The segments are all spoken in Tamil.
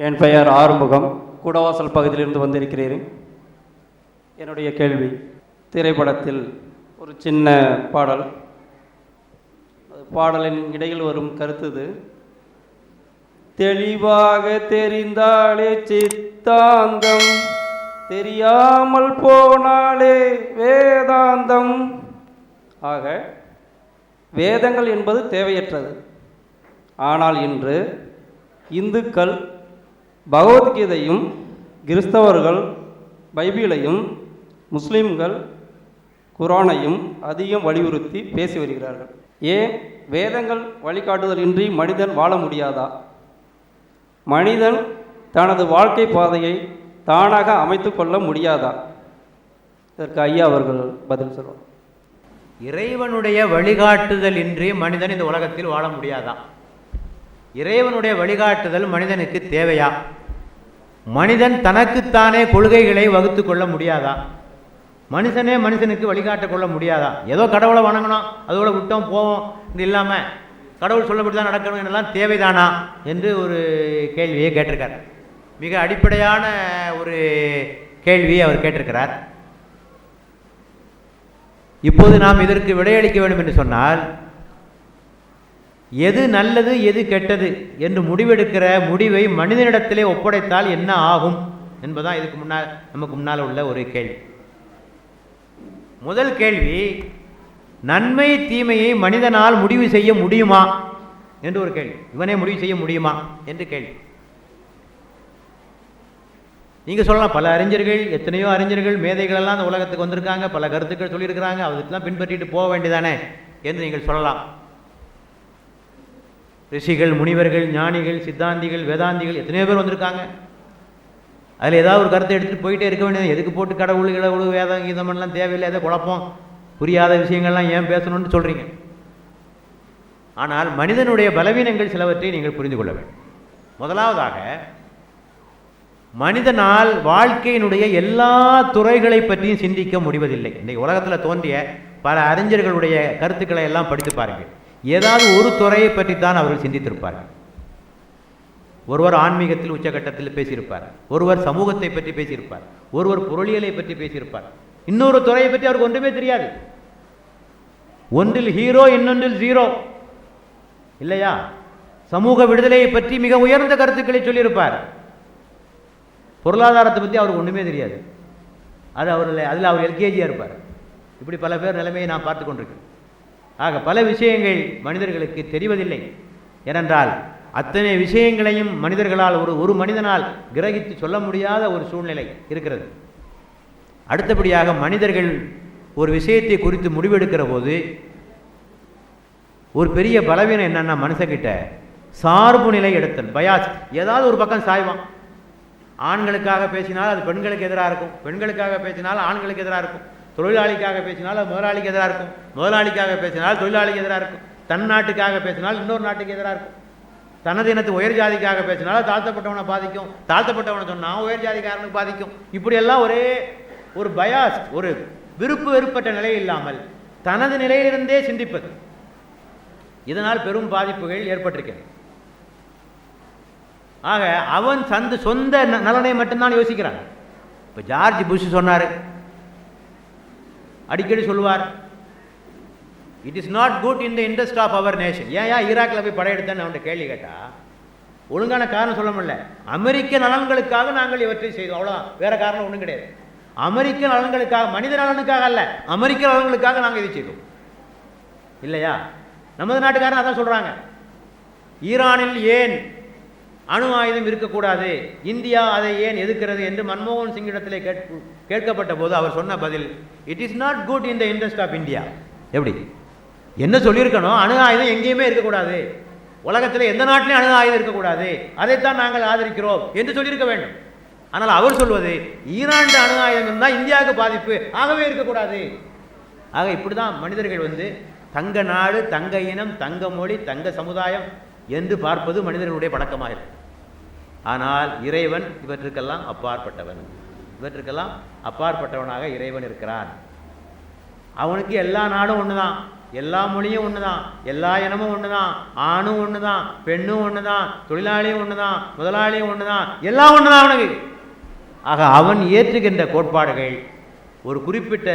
என் பெயர் ஆறுமுகம். கூடவாசல் பகுதியிலிருந்து வந்திருக்கிறேன். என்னுடைய கேள்வி திரைப்படத்தில் ஒரு சின்ன பாடல். அது பாடலின் இடையில் வரும் கருத்து இது. தெளிவாக தெரிந்தாலே சித்தாந்தம் தெரியாமல் போனாலே வேதாந்தம். ஆக வேதங்கள் என்பது தேவையற்றது. ஆனால் இன்று இந்துக்கள் பகவத்கீதையும் கிறிஸ்தவர்கள் பைபிளையும் முஸ்லீம்கள் குரானையும் அதிகம் வலியுறுத்தி பேசி வருகிறார்கள். ஏன்? வேதங்கள் வழிகாட்டுதல் இன்றி மனிதன் வாழ முடியாதா? மனிதன் தனது வாழ்க்கை பாதையை தானாக அமைத்து கொள்ள முடியாதா? இதற்கு ஐயா அவர்கள் பதில் சொல்வார். இறைவனுடைய வழிகாட்டுதல் இன்றி மனிதன் இந்த உலகத்தில் வாழ முடியாதா? இறைவனுடைய வழிகாட்டுதல் மனிதனுக்கு தேவையா? மனிதன் தனக்குத்தானே கொள்கைகளை வகுத்து கொள்ள முடியாதா? மனுஷனே மனுஷனுக்கு வழிகாட்ட கொள்ள முடியாதா? ஏதோ கடவுளை வணங்கணும் அதோட விட்டோம் போவோம் இது இல்லாமல் கடவுள் சொல்லப்படி தான் நடக்கணும் என்னெல்லாம் தேவைதானா? என்று ஒரு கேள்வியை கேட்டிருக்கார். மிக அடிப்படையான ஒரு கேள்வியை அவர் கேட்டிருக்கிறார். இப்போது நாம் இதற்கு விடையளிக்க வேண்டும் என்று சொன்னால் எது நல்லது எது கெட்டது என்று முடிவெடுக்கிற முடிவை மனிதனிடத்திலே ஒப்படைத்தால் என்ன ஆகும் என்பதுதான் இதுக்கு முன்னால் நமக்கு முன்னால் உள்ள ஒரு கேள்வி. முதல் கேள்வி நன்மை தீமையை மனிதனால் முடிவு செய்ய முடியுமா என்று ஒரு கேள்வி. இவனே முடிவு செய்ய முடியுமா என்று கேள்வி. நீங்கள் சொல்லலாம் பல அறிஞர்கள் எத்தனையோ அறிஞர்கள் மேதைகள் எல்லாம் அந்த உலகத்துக்கு வந்திருக்காங்க பல கருத்துக்கள் சொல்லியிருக்கிறாங்க அதுக்கெல்லாம் பின்பற்றிட்டு போக வேண்டியதானே என்று நீங்கள் சொல்லலாம். ரிஷிகள் முனிவர்கள் ஞானிகள் சித்தாந்திகள் வேதாந்திகள் எத்தனையோ பேர் வந்திருக்காங்க. அதில் ஏதாவது ஒரு கருத்தை எடுத்துகிட்டு போயிட்டே இருக்க வேண்டியது. எதுக்கு போட்டு கடவுள் கடவுள் வேதம் கீதமெல்லாம் தேவையில்லை எதை குழப்பம் புரியாத விஷயங்கள்லாம் ஏன் பேசணும்னு சொல்கிறீங்க ஆனால் மனிதனுடைய பலவீனங்கள் சிலவற்றை நீங்கள் புரிந்து கொள்ள வேண்டும். முதலாவதாக மனிதனால் வாழ்க்கையினுடைய எல்லா துறைகளை பற்றியும் சிந்திக்க முடிவதில்லை. இன்றைக்கு உலகத்தில் தோன்றிய பல அறிஞர்களுடைய கருத்துக்களை எல்லாம் படித்து பாருங்கள். ஏதாவது ஒரு துறையை பற்றி தான் அவர்கள் சிந்தித்திருப்பார்கள். ஒருவர் ஆன்மீகத்தில் உச்சகட்டத்தில் பேசியிருப்பார். ஒருவர் சமூகத்தை பற்றி பேசியிருப்பார். ஒருவர் பொருளியலை பற்றி பேசியிருப்பார். இன்னொரு துறையை பற்றி அவருக்கு ஒன்றுமே தெரியாது. ஒன்றில் ஹீரோ இன்னொன்றில் ஜீரோ இல்லையா? சமூக விடுதலையை பற்றி மிக உயர்ந்த கருத்துக்களை சொல்லியிருப்பார். பொருளாதாரத்தை பற்றி அவருக்கு ஒன்றுமே தெரியாது. அது அவர் அதில் அவர் எல்கேஜியாக இருப்பார். இப்படி பல பேர் நிலைமையை நான் பார்த்து கொண்டிருக்கேன். ஆக பல விஷயங்கள் மனிதர்களுக்கு தெரிவதில்லை. ஏனென்றால் அத்தனை விஷயங்களையும் மனிதர்களால் ஒரு ஒரு மனிதனால் கிரகித்து சொல்ல முடியாத ஒரு சூழ்நிலை இருக்கிறது. அடுத்தபடியாக மனிதர்கள் ஒரு விஷயத்தை குறித்து முடிவெடுக்கிற போது ஒரு பெரிய பலவீனம் என்னென்னா மனுஷங்கிட்ட சார்பு நிலை எடுத்தல் பயாஸ். ஏதாவது ஒரு பக்கம் சாய்வான். ஆண்களுக்காக பேசினால் அது பெண்களுக்கு எதிராக இருக்கும். பெண்களுக்காக பேசினால் ஆண்களுக்கு எதிராக இருக்கும். தொழிலாளிக்காக பேசினால் அது முதலாளிக்கு எதிராக இருக்கும். முதலாளிக்காக பேசினால் தொழிலாளிக்கு எதிராக இருக்கும். தன் நாட்டுக்காக பேசினால் இன்னொரு நாட்டுக்கு எதிராக இருக்கும். தனது இனத்து உயர் ஜாதிக்காக பேசினால் தாழ்த்தப்பட்டவனை பாதிக்கும். தாழ்த்தப்பட்டவனை சொன்னால் உயர் ஜாதிக்காரனுக்கு பாதிக்கும். இப்படியெல்லாம் ஒரே ஒரு பயாஸ் ஒரு விருப்பு வெறுப்பட்ட நிலை இல்லாமல் தனது நிலையிலிருந்தே சிந்திப்பது. இதனால் பெரும் பாதிப்புகள் ஏற்பட்டிருக்கிறது. ஆக அவன் சந்து சொந்த ந- நலனை மட்டும்தான் யோசிக்கிறான். இப்போ ஜார்ஜ் புஷ் சொன்னார் அடிக்கடி சொல்லுவார் it is not good in the interest of our nation ஏன் ஏன் ஈராக்கில் போய் படையெடுத்தேன்னு அவன்கிட்ட கேள்வி கேட்டா? ஒழுங்கான காரணம் சொல்ல முடியல. அமெரிக்க நலன்களுக்காக நாங்கள் இவற்றை செய்தோம். அவ்வளோதான் வேற காரணம் ஒன்றும் கிடையாது. அமெரிக்க நலன்களுக்காக மனித நலனுக்காக அல்ல அமெரிக்க நலன்களுக்காக நாங்கள் இதை செய்தோம். இல்லையா? நமது நாட்டுக்காரன் அதான் சொல்கிறாங்க ஈரானில் ஏன் அணு ஆயுதம் இருக்கக்கூடாது. இந்தியா அதை ஏன் எதிர்க்கிறது என்று மன்மோகன் சிங்கிடத்திலே கேட்கப்பட்ட போது அவர் சொன்ன பதில் it is not good in the interest of India எப்படி? என்ன சொல்லியிருக்கணும்? அணு ஆயுதம் எங்கேயுமே இருக்கக்கூடாது. உலகத்தில் எந்த நாட்டிலையும் அணு ஆயுதம் இருக்கக்கூடாது? அதைத்தான் நாங்கள் ஆதரிக்கிறோம் என்று சொல்லியிருக்க வேண்டும். ஆனால் அவர் சொல்வது ஈரான் அணு ஆயுதம் இருந்தால் இந்தியாவுக்கு பாதிப்பு ஆகவே இருக்கக்கூடாது. ஆக இப்படி தான் மனிதர்கள் வந்து தங்க நாடு தங்க இனம் தங்க மொழி தங்க சமுதாயம் என்று பார்ப்பது மனிதர்களுடைய பழக்கமாக இருக்கும் ஆனால் இறைவன் இவற்றுக்கெல்லாம் அப்பாற்பட்டவன். இவற்றுக்கெல்லாம் அப்பாற்பட்டவனாக இறைவன் இருக்கிறான். அவனுக்கு எல்லா நாடும் ஒன்று தான் எல்லா மொழியும் ஒன்று தான் எல்லா இனமும் ஒன்று தான் ஆணும் ஒன்று தான் பெண்ணும் ஒன்று தான் தொழிலாளியும் ஒன்று தான் முதலாளியும் ஒன்று தான் எல்லாம் ஒன்று தான் அவனுக்கு. ஆக அவன் ஏற்றுகின்ற கோட்பாடுகள் ஒரு குறிப்பிட்ட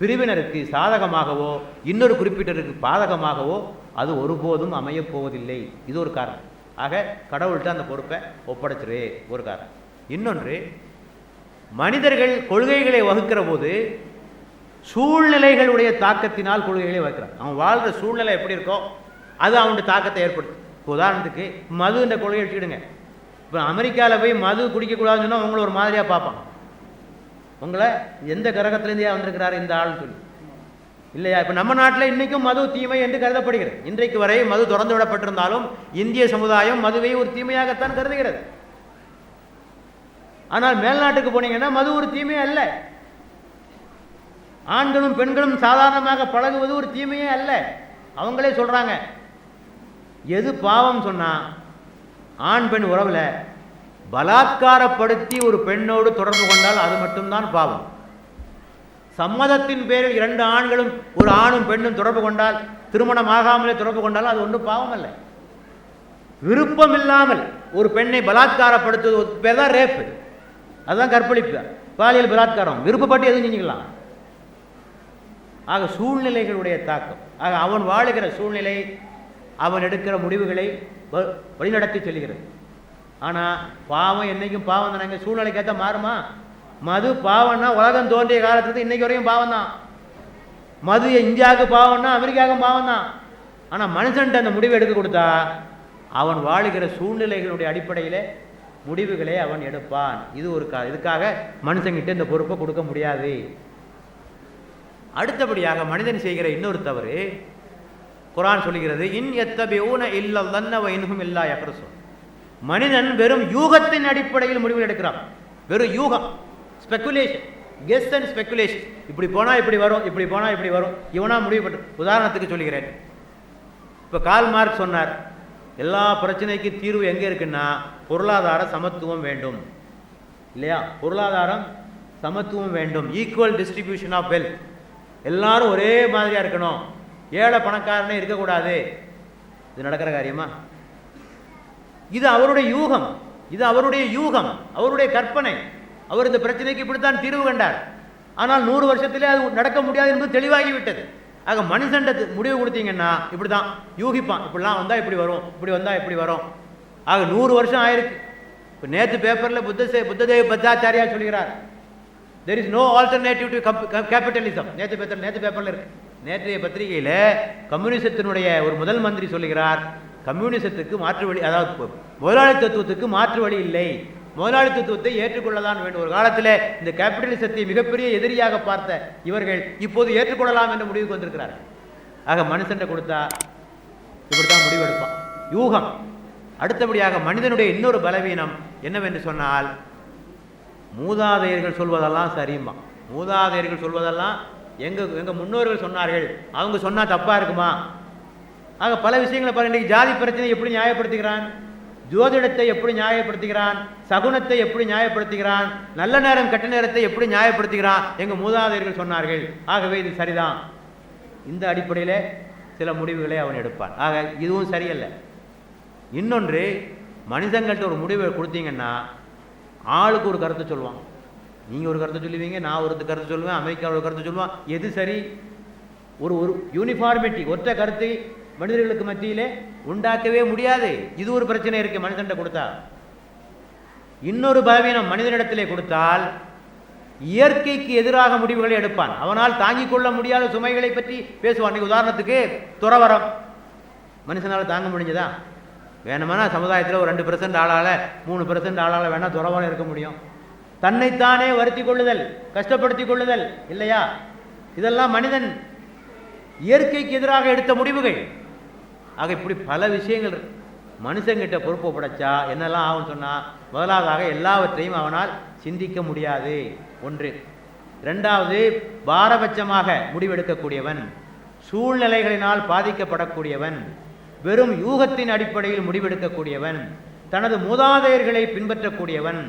பிரிவினருக்கு சாதகமாகவோ இன்னொரு குறிப்பிட்டருக்கு பாதகமாகவோ அது ஒருபோதும் அமையப் போவதில்லை. இது ஒரு காரணம். ஆக கடவுள்கிட்ட அந்த பொறுப்பை ஒப்படைச்சிரு ஒரு காரணம் இன்னொன்று மனிதர்கள் கொள்கைகளை வகுக்கிற போது சூழ்நிலைகளுடைய தாக்கத்தினால் கொள்கைகளை வகுக்கிறான். அவன் வாழ்கிற சூழ்நிலை எப்படி இருக்கோ அது அவனுடைய தாக்கத்தை ஏற்படுத்தும். உதாரணத்துக்கு உதாரணத்துக்கு மதுன்ற கொள்கை எடுத்துக்கிடுங்க. இப்போ அமெரிக்காவில் போய் மது குடிக்கக்கூடாதுன்னு சொன்னால் உங்களை ஒரு மாதிரியாக பார்ப்பான் உங்களை எந்த கிரகத்திலேருந்தே வந்திருக்கிறாரு இந்த ஆள்னு சொல்லி. இல்லையா? இப்போ நம்ம நாட்டில் இன்றைக்கும் மது தீமை என்று கருதப்படுகிறது. இன்றைக்கு வரை மது திறந்து விடப்பட்டிருந்தாலும் இந்திய சமுதாயம் மதுவை ஒரு தீமையாகத்தான் கருதுகிறது. ஆனால் மேல்நாட்டுக்கு போனீங்கன்னா மது ஒரு தீமையே அல்ல. ஆண்களும் பெண்களும் சாதாரணமாக பழகுவது ஒரு தீமையே அல்ல. அவங்களே சொல்கிறாங்க எது பாவம் சொன்னால் ஆண் பெண் உறவில் பலாத்காரப்படுத்தி ஒரு பெண்ணோடு தொடர்பு கொண்டால் அது மட்டும்தான் பாவம். சம்மதத்தின் பேரில் இரண்டு ஆண்களும் ஒரு ஆணும் பெண்ணும் தொடர்பு கொண்டால் திருமணம் ஆகாமலே தொடர்பு கொண்டால் அது ஒன்றும் பாவம் இல்லை விருப்பம் இல்லாமல் ஒரு பெண்ணை பலாத்காரப்படுத்துவது பேர் தான் ரேப்பு. அதுதான் கற்பழிப்பு. பாலியல் பலாத்காரம். விருப்பப்பட்டு எதுவும் செஞ்சுக்கலாம். ஆக சூழ்நிலைகளுடைய தாக்கம். ஆக அவன் வாழுகிற சூழ்நிலை அவன் எடுக்கிற முடிவுகளை வ- வழிநடத்தி செல்கிறது. ஆனால் பாவம் என்னைக்கும் பாவம் தானங்க. சூழ்நிலைக்கேற்ற மாறுமா? மது பாவம்னா உலகம் தோன்றிய காலத்துலேருந்து இன்னைக்கு வரையும் பாவம் தான் மது இந்தியாவுக்கு பாவம்னா அமெரிக்காவுக்கும் பாவம் தான் ஆனால் மனுஷன்ட்ட அந்த முடிவு எடுக்க கொடுத்தா அவன் வாழுகிற சூழ்நிலைகளுடைய அடிப்படையில் முடிவுகளை அவன் எடுப்பான். இது ஒரு கா இதுக்காக மனுஷங்கிட்ட இந்த பொறுப்பை கொடுக்க முடியாது. அடுத்தபடியாக மனிதன் செய்கிற இன்னொரு தவறு குரான் சொல்லுகிறது இன் எத்தபி ஊன இல்ல தன்னவ இன்னும் இல்லா யக்ரசும் மனிதன் வெறும் யூகத்தின் அடிப்படையில் முடிவு எடுக்கிறான். வெறும் யூகம். ஸ்பெக்குலேஷன் கெஸ் அண்ட் ஸ்பெக்குலேஷன் இப்படி போனால் இப்படி வரும் இப்படி போனால் இப்படி வரும். இவனா முடிவு பண்ணு. உதாரணத்துக்கு சொல்லுகிறேன். இப்போ கால் மார்க் சொன்னார் எல்லா பிரச்சனைக்கும் தீர்வு எங்கே இருக்குன்னா பொருளாதார சமத்துவம் வேண்டும். இல்லையா? பொருளாதாரம் சமத்துவம் வேண்டும். ஈக்குவல் டிஸ்ட்ரிபியூஷன் ஆஃப் வெல்த் எல்லாரும் ஒரே மாதிரியாக இருக்கணும். ஏழை பணக்காரனே இருக்கக்கூடாது. இது நடக்கிற காரியமா? இது அவருடைய யூகம். இது அவருடைய யூகம். அவருடைய கற்பனை. அவர் இந்த பிரச்சனைக்கு இப்படித்தான் தீர்வு கண்டார். ஆனால் நூறு வருஷத்திலே அது நடக்க முடியாது என்பது தெளிவாகிவிட்டது. ஆக மனுஷன்ட முடிவு கொடுத்தீங்கன்னா இப்படி தான் யூகிப்பான் இப்படிலாம் வந்தால் இப்படி வரும் இப்படி வந்தால் இப்படி வரும். ஆக நூறு வருஷம் ஆயிருக்கு. இப்போ நேற்று பேப்பரில் புத்த புத்ததேவ் புத்ததேவ பத்தாச்சாரியா சொல்கிறார். There is no alternative to capitalism நேற்று பேப்பர் நேற்று பேப்பரில் இருக்கு. நேற்றைய பத்திரிகையில் கம்யூனிசத்தினுடைய ஒரு முதல் மந்திரி சொல்லுகிறார். கம்யூனிசத்துக்கு மாற்று வழி அதாவது முதலாளித்துவத்துக்கு மாற்று வழி இல்லை. முதலாளித்துவத்தை ஏற்றுக்கொள்ளதான் வேண்டும். ஒரு காலத்தில் இந்த கேபிட்டலிசத்தை மிகப்பெரிய எதிரியாக பார்த்த இவர்கள் இப்போது ஏற்றுக்கொள்ளலாம் என்ற முடிவுக்கு வந்திருக்கிறார்கள். ஆக மனுஷன் கொடுத்தா இப்படித்தான் முடிவெடுப்பான். யூகம். அடுத்தபடியாக மனிதனுடைய இன்னொரு பலவீனம் என்னவென்று சொன்னால் மூதாதையர்கள் சொல்வதெல்லாம் சரிம்மா. மூதாதையர்கள் சொல்வதெல்லாம் எங்கள் எங்கள் முன்னோர்கள் சொன்னார்கள். அவங்க சொன்னால் தப்பாக இருக்குமா? ஆக பல விஷயங்களை பாருங்க. இன்றைக்கி ஜாதி பிரச்சனை எப்படி நியாயப்படுத்துகிறான் ஜோதிடத்தை எப்படி நியாயப்படுத்துகிறான்? சகுனத்தை எப்படி நியாயப்படுத்துகிறான்? நல்ல நேரம் கெட்ட நேரத்தை எப்படி நியாயப்படுத்துகிறான்? எங்கள் மூதாதையர்கள் சொன்னார்கள். ஆகவே இது சரிதான். இந்த அடிப்படையில் சில முடிவுகளை அவன் எடுப்பான். ஆக இதுவும் சரியல்ல. இன்னொன்று மனிதங்கள்கிட்ட ஒரு முடிவை கொடுத்தீங்கன்னா ஆளுக்கு ஒரு கருத்தை சொல்லுவான். நீங்கள் ஒரு கருத்தை சொல்லுவீங்க நான் ஒரு கருத்தை சொல்லுவேன் அமெரிக்கா ஒரு கருத்தை சொல்லுவான். எது சரி? ஒரு ஒரு யூனிஃபார்மிட்டி ஒற்ற கருத்தை மனிதர்களுக்கு மத்தியிலே உண்டாக்கவே முடியாது. இது ஒரு பிரச்சனை இருக்குது மனிதன்ட்ட கொடுத்தா. இன்னொரு பலவீனம் மனிதனிடத்திலே கொடுத்தால் இயற்கைக்கு எதிராக முடிவுகளை எடுப்பான். அவனால் தாங்கிக் கொள்ள முடியாத சுமைகளை பற்றி பேசுவான். இன்னைக்கு உதாரணத்துக்கு துறவரம் மனுஷனால் தாங்க முடிஞ்சதா? வேணுமானா சமுதாயத்தில் ஒரு ரெண்டு பெர்சன்ட் ஆளால் மூணு பெர்சன்ட் ஆளால் வேணால் துறவரம் இருக்க முடியும். தன்னைத்தானே வருத்தி கொள்ளுதல் கஷ்டப்படுத்தி கொள்ளுதல் இல்லையா? இதெல்லாம் மனிதன் இயற்கைக்கு எதிராக எடுத்த முடிவுகள். ஆக இப்படி பல விஷயங்கள் இருக்கு. மனுஷங்கிட்ட பொறுப்பு படைச்சா என்னெல்லாம் ஆகும்னு சொன்னால் முதலாவதாக எல்லாவற்றையும் அவனால் சிந்திக்க முடியாது. ஒன்று. ரெண்டாவது பாரபட்சமாக முடிவெடுக்கக்கூடியவன் சூழ்நிலைகளினால் பாதிக்கப்படக்கூடியவன் வெறும் யூகத்தின் அடிப்படையில் முடிவெடுக்கக்கூடியவன் தனது மூதாதையர்களை பின்பற்றக்கூடியவன்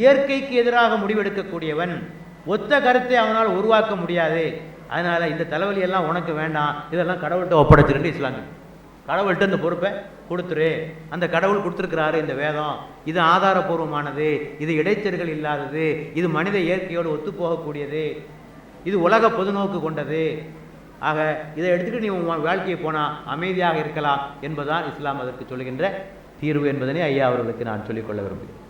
இயற்கைக்கு எதிராக முடிவெடுக்கக்கூடியவன் ஒத்த கருத்தை அவனால் உருவாக்க முடியாது. அதனால் இந்த தலைவலி எல்லாம் உனக்கு வேண்டாம். இதெல்லாம் கடவுள்கிட்ட ஒப்படைச்சிருந்து இஸ்லாம் கடவுள்கிட்ட இந்த பொறுப்பை கொடுத்துரு. அந்த கடவுள் கொடுத்துருக்கிறாரு இந்த வேதம். இது ஆதாரபூர்வமானது. இது இடைச்சல்கள் இல்லாதது. இது மனித இயற்கையோடு ஒத்துப்போகக்கூடியது. இது உலக பொதுநோக்கு கொண்டது. ஆக இதை எடுத்துக்கிட்டு நீ உன் வாழ்க்கையை போனால் அமைதியாக இருக்கலாம் என்பதுதான் இஸ்லாம் அதற்கு சொல்கின்ற தீர்வு என்பதனை ஐயா அவர்களுக்கு நான் சொல்லிக்கொள்ள விரும்புகிறேன்.